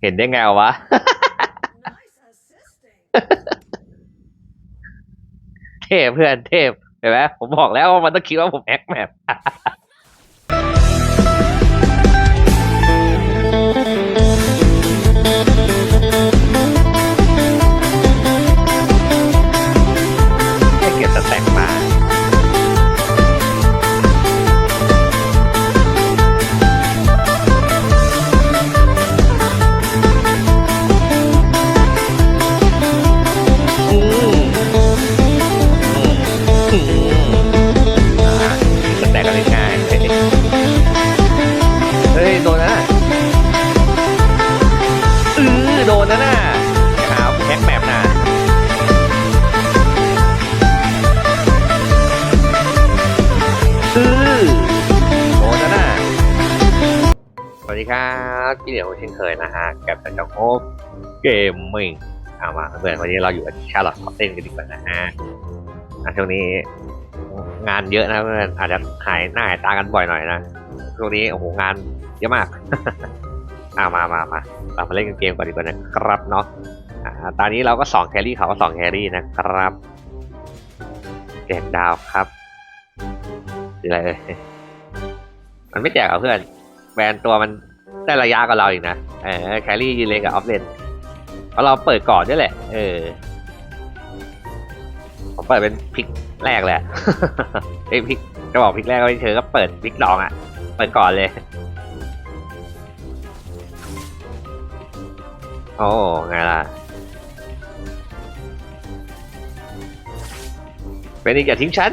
เห็นได้ไงวะ เทพเพื่อนเทพเห็นไหมผมบอกแล้วว่ามันต้องคิดว่าผมแอคแมป อืมอืมอ่าสแต็กกันง่ายๆเฮ้ย โดนนะอือโดนนะน่ะอย่าหาว่าแฮกแมปนะอือโดนนะน่ะสวัสดีครับพี่เหลียวเช่นเคยนะฮะ กับจันจงโฮปเกมมิ่งเอามาเพื่อนวันนี้เราอยู่กับชาร์ลอตคอตเต้นกันดีกว่านะฮะ ช่วงนี้ งานเยอะนะเพื่อนอาจจะหายหน้าหายตากันบ่อยหน่อยนะช่วงนี้โอ้โหงานเยอะมากอามามามาเรามาเล่นเกมก่อนดีกว่านะครับเนาะอ่าตอนนี้เราก็สองแครี่เขาก็สองแครี่นะครับแจกดาวครับคืออะไรเอ่ยมันไม่แจกเหรอเพื่อนแบรนตัวมันได้ระยะกับเราอีกนะเออแครี่ยืนเลนกับออฟเลนเพราะเราเปิดก่อนด้วยแหละ เออ เปิดเป็นพลิกแรกแหละ ไอ้พลิกจะบอกพลิกแรกก็ไม่เชิงก็เปิดพลิกดองอะ เปิดก่อนเลย โอ้ไงล่ะ เป็นอีกอย่าทิ้งฉัน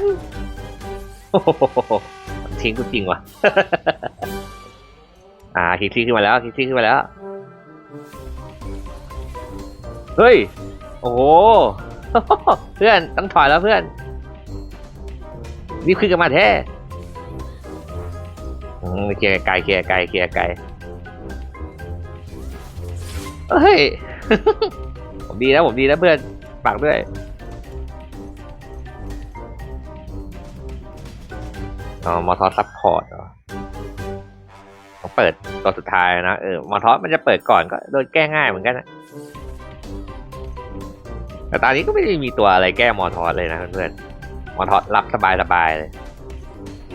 ทิ้งกูจริงว่ะ อ่าคิกซี่ขึ้นมาแล้วคิกซี่ขึ้นมาแล้ว เฮ้ย โอ้โห เพื่อนต้องถอยแล้วเพื่อนรีบขึ้นกันมาแท้เคลียร์ไกลเคลียร์ไกลเคลียร์ไกลเฮ้ย ผมดีนะผมดีนะเพื่อนฝากด้วยอ๋อมอทอซัพพอร์ตเหรอต้องเปิดตัวสุดท้ายนะ เออ มอทอมันจะเปิดก่อนก็โดนแก้ง่ายเหมือนกันนะ แต่ตอนนี้ก็ไม่ได้มีตัวอะไรแก้มอทอสเลยนะเพื่อนๆมอทอสรับสบายสบายเลย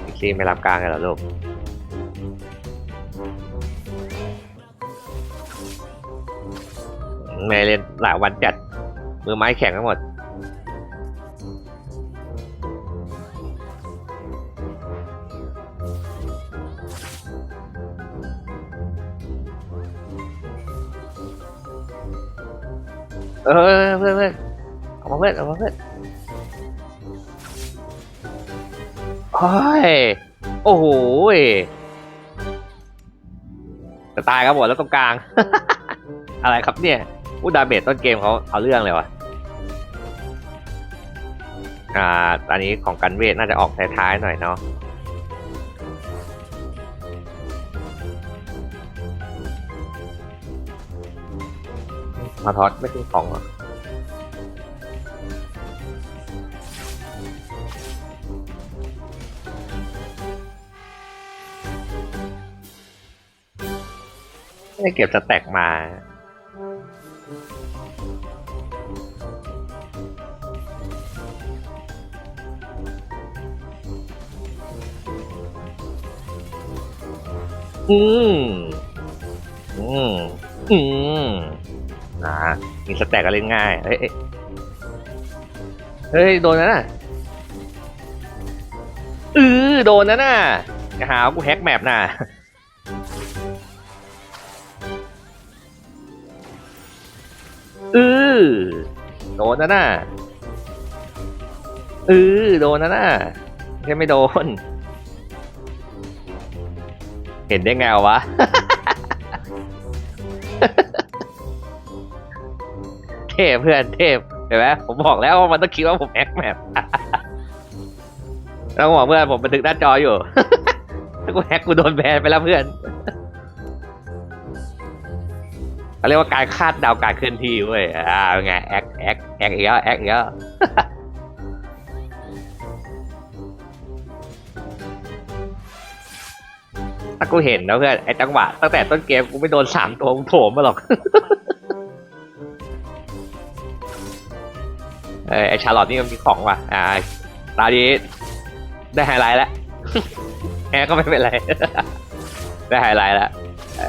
อีกทีไม่รับกลางกันหรอลูกไม่เล่นหลายวันจัดมือไม้แข็งทั้งหมดเออเพื่อนเพื่อน มาเพื่อนเอามาเพื่อนโอ้ยโอ้โหจะตายครับหมดแล้วตรงกลาง อะไรครับเนี่ยอู้ดาเมจต้นเกมเขาเอาเรื่องเลยวะอ่าตอนนี้ของกันเวทน่าจะออกท้ายๆหน่อยเนาะมาทอดไม่ขึ้นของหรอ ไม่เก็บสแตกมาอืม อืม อืมอ่ามีสแต็กก็เล่นง่าย เฮ้ย เฮ้ย โดนนะน่ะเออโดนนะน่ะหาว่ากูแฮกแมปน่ะ อโดนนะน่ะเออโดนนะน่ะแค่ไม่โดน เห็นได้ไงวะ เทพเพื่อนเทพเห็นไหมผมบอกแล้วว่ามันต้องคิดว่าผมแอคแมปแล้วบอกเพื่อนผมบันทึกหน้าจออยู่ ถ้ากูแฮกกูโดนแบนไปแล้วเพื่อน เขาเรียกว่าการคาดเดาการเคลื่อนที่เว้ย อ่าเป็นไงแอคแอคแอคอีกแล้วแอคอีกแล้วถ้ากูเห็นนะเพื่อนไอ้จังหวะตั้งแต่ต้นเกมกูไม่โดนสามตัวมึงโถมมาหรอกเออไอชาลอตนี่มันมีของว่ะ อ่าตาดีได้ไฮไลท์แล้วแอร์ก็ไม่เป็นไร ได้ไฮไลท์แล้ว เอ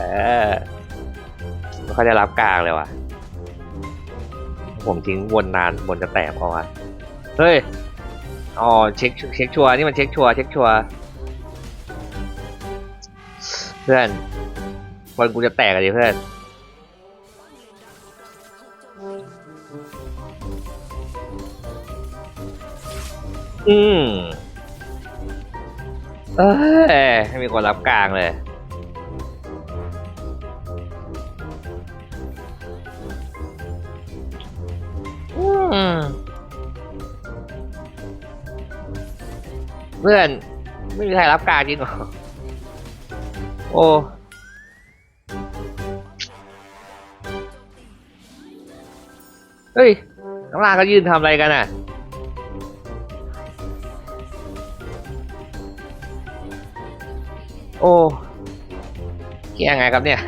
อ ไม่ค่อยได้รับกลางเลยว่ะ ผมทิ้งวนนานวนจะแตกเพราะว่าเฮ้ย อ๋อเช็คเช็คชัวร์นี่มันเช็คชัวร์เช็คชัวร์เพื่อนวนกูจะแตกอะดิเพื่อนอืมเอ้ยให้มีคนรับกลางเลย เพื่อน ไม่มีใครรับกางจริงหรอ โอ้เฮ้ยข้างล่างเขายืนทำอะไรกันอะ โอ้เกี่ยงไงครับเนี่ย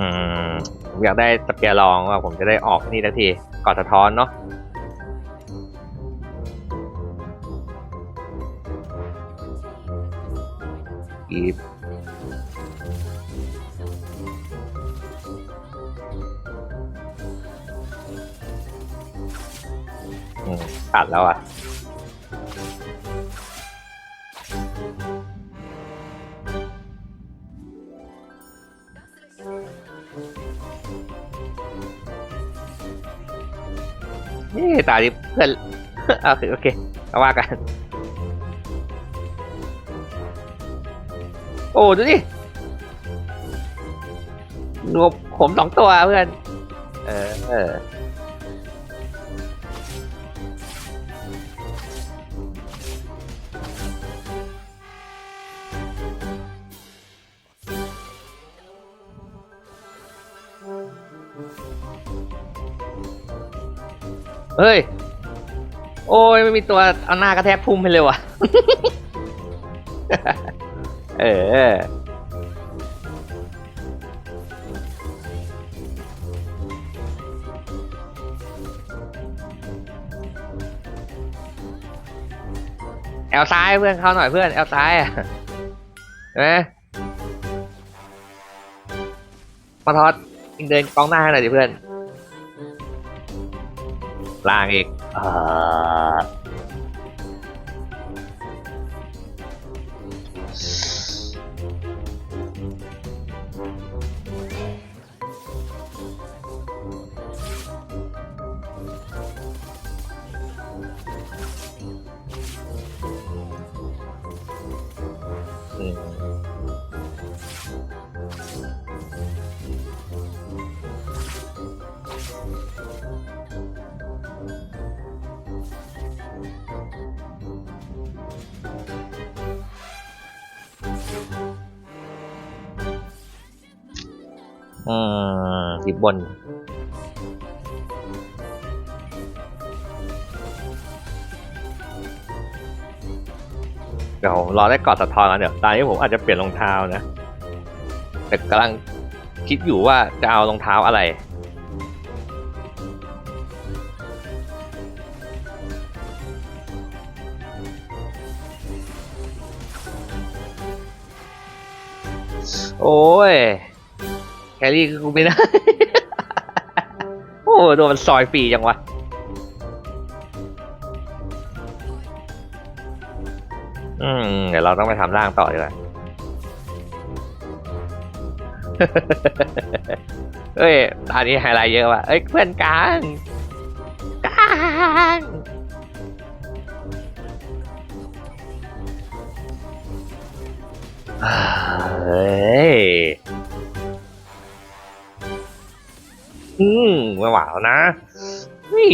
อืม ผมอยากได้สเปียร์ลองว่าผมจะได้ออกนี่ทักทีกอดสะท้อนเนาะ อีฟอืมตัดแล้วอะนี่ตาดิเพื่อนโอเคโอเคเอาว่ากัน โอ้ดูดิรวมผมสองตัวเพื่อน เออเออเฮ้ย โอ้ย ไม่มีตัวเอาหน้ากระแทกพุ่มไปเลยว่ะ เออ แอลซ้ายเพื่อนเข้าหน่อยเพื่อน แอลซ้ายอะเห็นไหมาทอดอิงเดินกองหน้าให้หน่อยดิเพื่อนล่างอีกอ่า อืมหยิบบนเดี๋ยวผมรอได้กอดสะท้อนแล้วเดี๋ยวตอนนี้ผมอาจจะเปลี่ยนรองเท้านะ แต่กำลังคิดอยู่ว่าจะเอารองเท้าอะไรโอ้ย รี่คือกูไม่ได้ โอ้โดนมันซอยฟรีจังวะอืมเดี๋ยวเราต้องไปทำร่างต่อดีกว่าเฮ้ยตอนนี้ไฮไลท์เยอะว่ะ เอ้ยเพื่อนกลางกลางเฮ้ย อืมไม่หวาแล้วนะนี่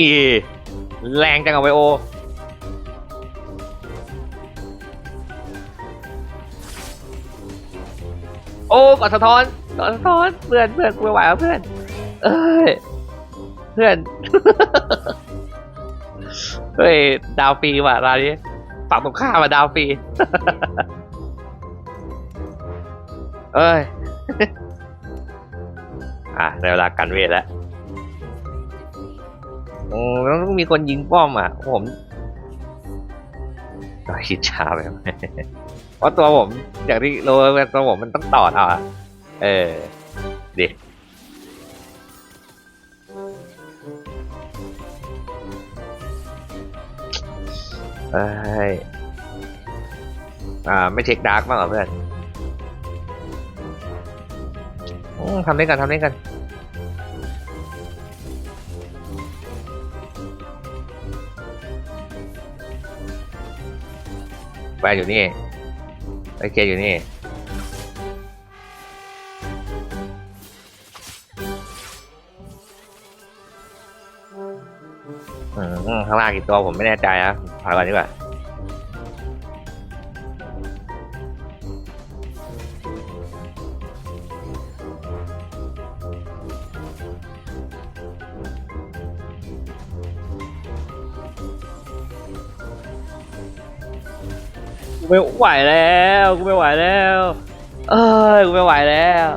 แรงจังอาไวโอ โอ้กอดสะท้อนกอดสะท้อนเพื่อนเพื่อนกูไม่ไหวแล้วเพื่อน เอ้ยเพื่อน เฮ้ย ดาวปีว่ะรายนี้ฝั่งตรงข้ามมาดาวฟรี เอ้ย อะในเวลากันเวทแล้วอืมต้องมีคนยิงป้อมอะ ผมก็คิดช้าไปไหมเพราะตัวผมอย่างที่รู้ว่าตัวผมมันต้องต่อเอาอะ เออดิเอ้ยอ่า ไม่เช็คดาร์กบ้างเหรอเพื่อนทำได้กันทำได้กัน แวนอยู่นี่ไอเจอยู่นี่อืมข้างล่างกี่ตัวผมไม่แน่ใจนะพาก่อนดีกว่า ไม่ไหวแล้วกูไม่ไหวแล้วเอ้ยกูไม่ไหวแล้ว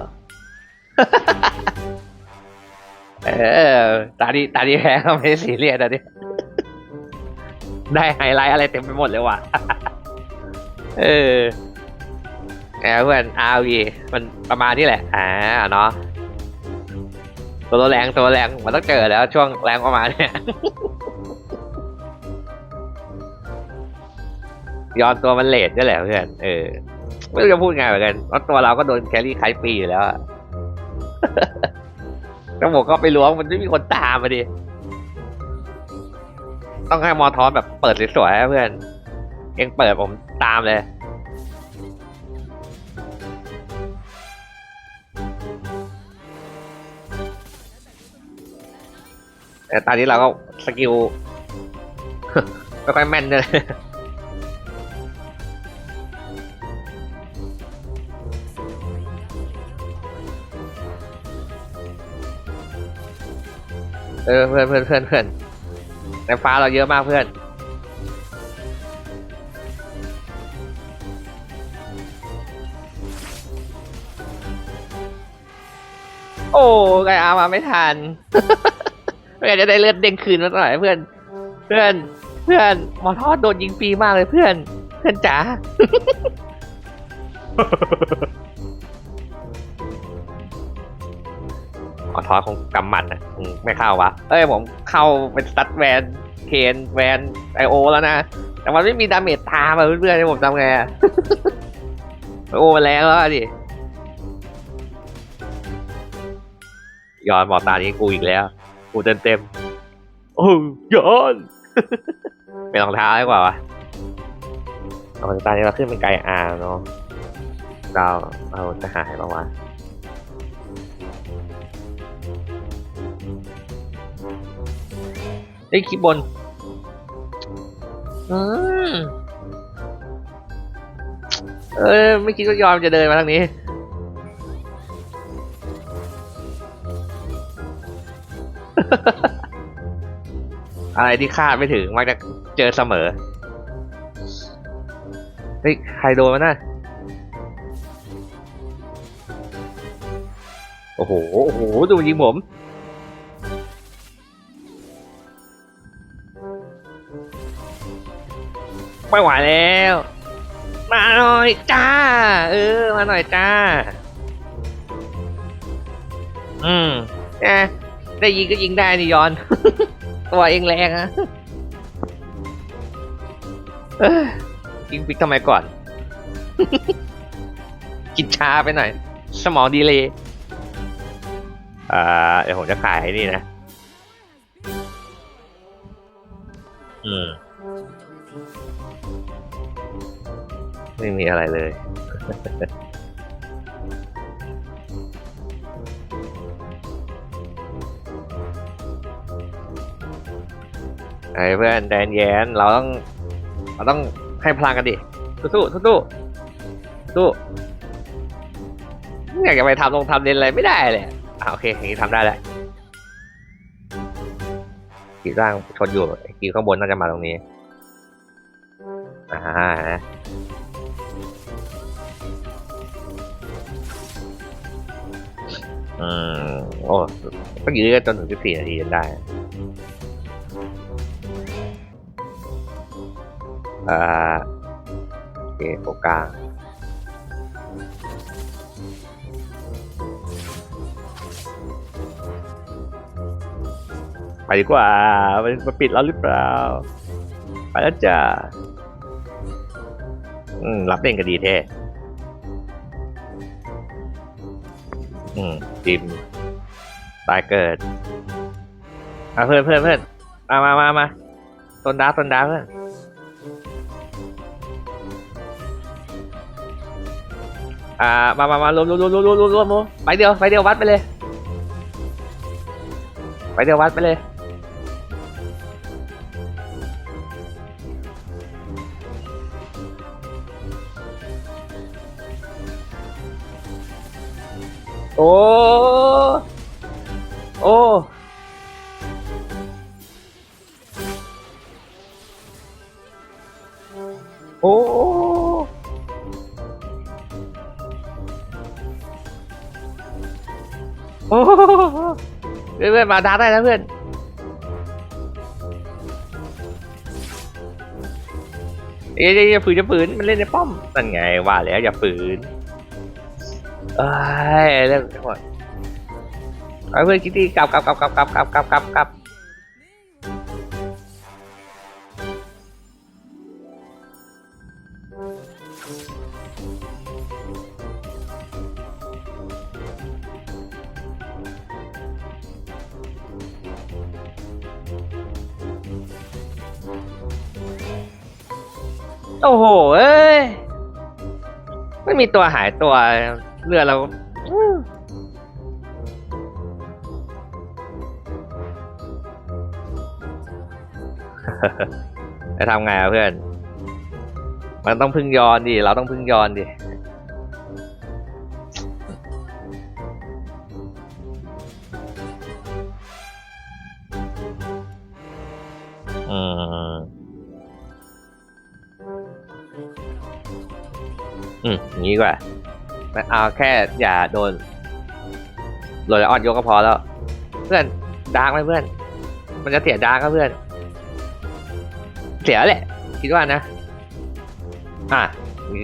เออตาดีตาดีแพ้ก็ไม่ได้สีเรียสตอนนี้ได้ไฮไลท์อะไรเต็มไปหมดเลยว่ะเออแอบเพื่อน RV มันประมาณนี้แหละอ่าเนาะตัวแรงตัวแรงมันต้องเจอแล้วช่วงแรงประมาณเนี้ย ย้อนตัวมันเลทด้วยแหละเพื่อน เออ ไม่รู้จะพูดไงเหมือนกันเพราะตัวเราก็โดนแครี่ไคปีอยู่แล้วต้องบอกก็ไปล้วงมันไม่มีคนตามมาดิ ต้องให้มอทอนแบบเปิดสวยๆเพื่อน เองเปิดผมตามเลยแต่ตอนนี้เราก็สกิลไม่ค่อยแม่นเลย เออเพื่อนเพื่อนเพื่อนเพื่อนในฟ้าเราเยอะมากเพื่อน โอ้ไกอามาไม่ทันไม่งั้นจะได้เลือดเด้งคืนมาหน่อยเพื่อน เพื่อน เพื่อนหมอทอดโดนยิงฟรีมากเลยเพื่อน เพื่อนจ๋า อทอดคงกำมัดนะอืมไม่เข้าวะ เอ้ยผมเข้าเป็นสตัดแวนเคนแวนไอโอแล้วนะ แต่มันไม่มีดาเมจตามอะเพื่อนๆให้ผมทำไงอะโอ้แรงแล้วอะดิย้อนบอกตานี้กูอีกแล้ว กูเต็มเต็มโอ้ย้อนเป็นรองเท้าดีกว่าวะเอาตานี้เราขึ้นเป็นไกอาร์เนาะเราเราจะหายปะวะ ไอ้ยคลิปบน อืมเออ ไม่คิดว่ายอมจะเดินมาทางนี้ อะไรที่คาดไม่ถึงมักจะเจอเสมอ เฮ้ย ใครโดนมาน่ะโอ้โห โอ้โห ดูยิงผม ไม่ไหวแล้ว มาหน่อยจ้า เออ มาหน่อยจ้า อืมเอะได้ยิงก็ยิงได้นี่ยอน ตัวเองแรงอะยยิงปิกทำไมก่อน กินช้าไปหน่อย สมองดีเลยอ่าเดี๋ยวผมจะขายนี่นะ อืม ไม่มีอะไรเลย ไอ้เพื่อนแดนแยนเราต้อง เราต้องให้พลังกันดิ สู้สู้สู้สู้สู้อยากจะไปทำลงทำเด่นอะไรไม่ได้เลยอะโอเคอย่างนี้ทำได้แล้วกีร่างชนอยู่กีข้างบนน่าจะมาตรงนี้ อ่า อืมโอ้ก็ยื้อจนถึงสิบสี่นาทีจนได้ อ่าโอเคโฟกาไปดีกว่ามันมาปิดแล้วหรือเปล่า ไปแล้วจ้ะอืม รับเล่นก็ดีแท้ อืมดิมตายเกิดอาเพื่อนเพื่อนเพื่อนมามามามาต้นดาต้นดาเพื่อนอ่า มามามารวมรวมรวมรวมรวมรวมไปเดียว ไปเดียววัดไปเลย ไปเดียววัดไปเลย อ้ โอ้โอ้โอ้เพื่อนเพื่อนมาดาได้แล้วเพื่อน เอ้ยอย่าฝืนอย่าฝืน มันเล่นในป้อม นั่นไงว่าแล้วอย่าฝืน เอ้ยเรื่องทั้งหมดเอาเพื่อนคิดดีกลับกลับกลับกลับกลับกลับกลับกลับกลับโอ้โห เอ้ย ไม่มีตัวหายตัว เรือเราอืมจะทำไงอะเพื่อน มันต้องพึ่งยอนดิ เราต้องพึ่งยอนดิอืมอืมอย่างนี้ดีกว่า ไม่เอาแค่อย่าโดนโรยออนยกก็พอแล้ว เพื่อนดาร์กไหมเพื่อน มันจะเสียดาร์กก็เพื่อน เสียแหละ คิดว่านะ อะมี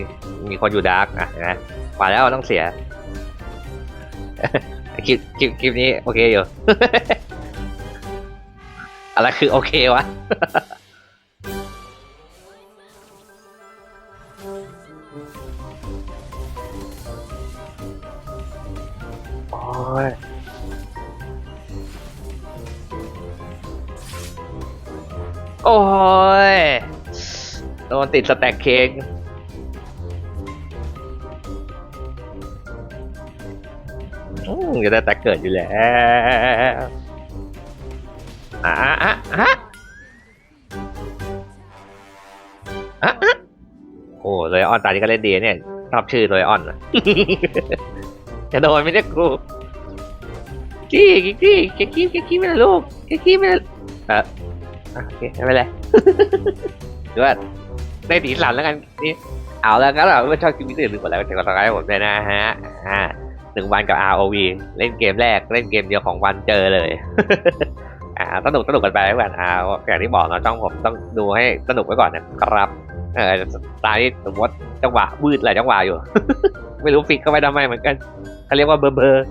มีคนอยู่ดาร์กอะเห็นไหมมาแล้วต้องเสียคลิปคลิปคลิปนี้ โอเคอยู่ อะไรคือโอเควะ โดนติดสแต็กเค้กจะได้แต่เกิดอยู่แล้วอะอะอะอะอะโอ้เลยออนตานี้ก็เล่นดีเนี่ยชอบชื่อเลยออนจะโดนไม่ได้กูกี้กี้กี้กี้กี้กี้กี้ไม่ได้ลูกกี้กี้ไม่ได้เออโอเคไม่เป็นไรเดี๋ยว ได้ตีสันแล้วกันนี่เอาแล้วก็เราไม่ชอบคลิปนี้ก็อย่าลืมกดไลค์กดแชร์กดติดตามผมด้วยนะฮะอ่าหนึ่งวันกับ ROV เล่นเกมแรกเล่นเกมเดียวของวันเจอเลยอ่าสนุกสนุกกันไปแล้วกันอ่าอย่างที่บอกเนาะจ้องผมต้องดูให้สนุกไว้ก่อนนะครับเออตายสมมติจังหวะวืดหลายจังหวะอยู่ ไม่รู้ฟิกเข้าไปทำไมเหมือนกันเขาเรียกว่าเบอร์เบอร์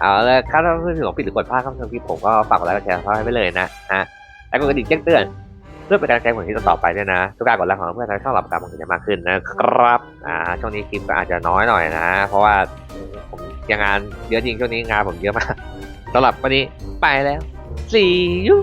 เอาละครับถ้าเพื่อนๆของผิดหรือกดพลาดครับทางพี่ผมก็ฝากกดไลค์กดแชร์ให้ไปเลยนะฮะแล้วก็กระดิ่งแจ้งเตือน พื่อเป็นการแจ้งผลที่ต่อไปด้วยนะทุกการกดไลค์ของเพื่อนทำให้ช่องเราประกาศผลจะมากขึ้นนะครับอ่าช่วงนี้คลิปก็อาจจะน้อยหน่อยนะ เพราะว่าผมยังงานเยอะจริงช่วงนี้งานผมเยอะมากสำหรับวันนี้ไปแล้ว see you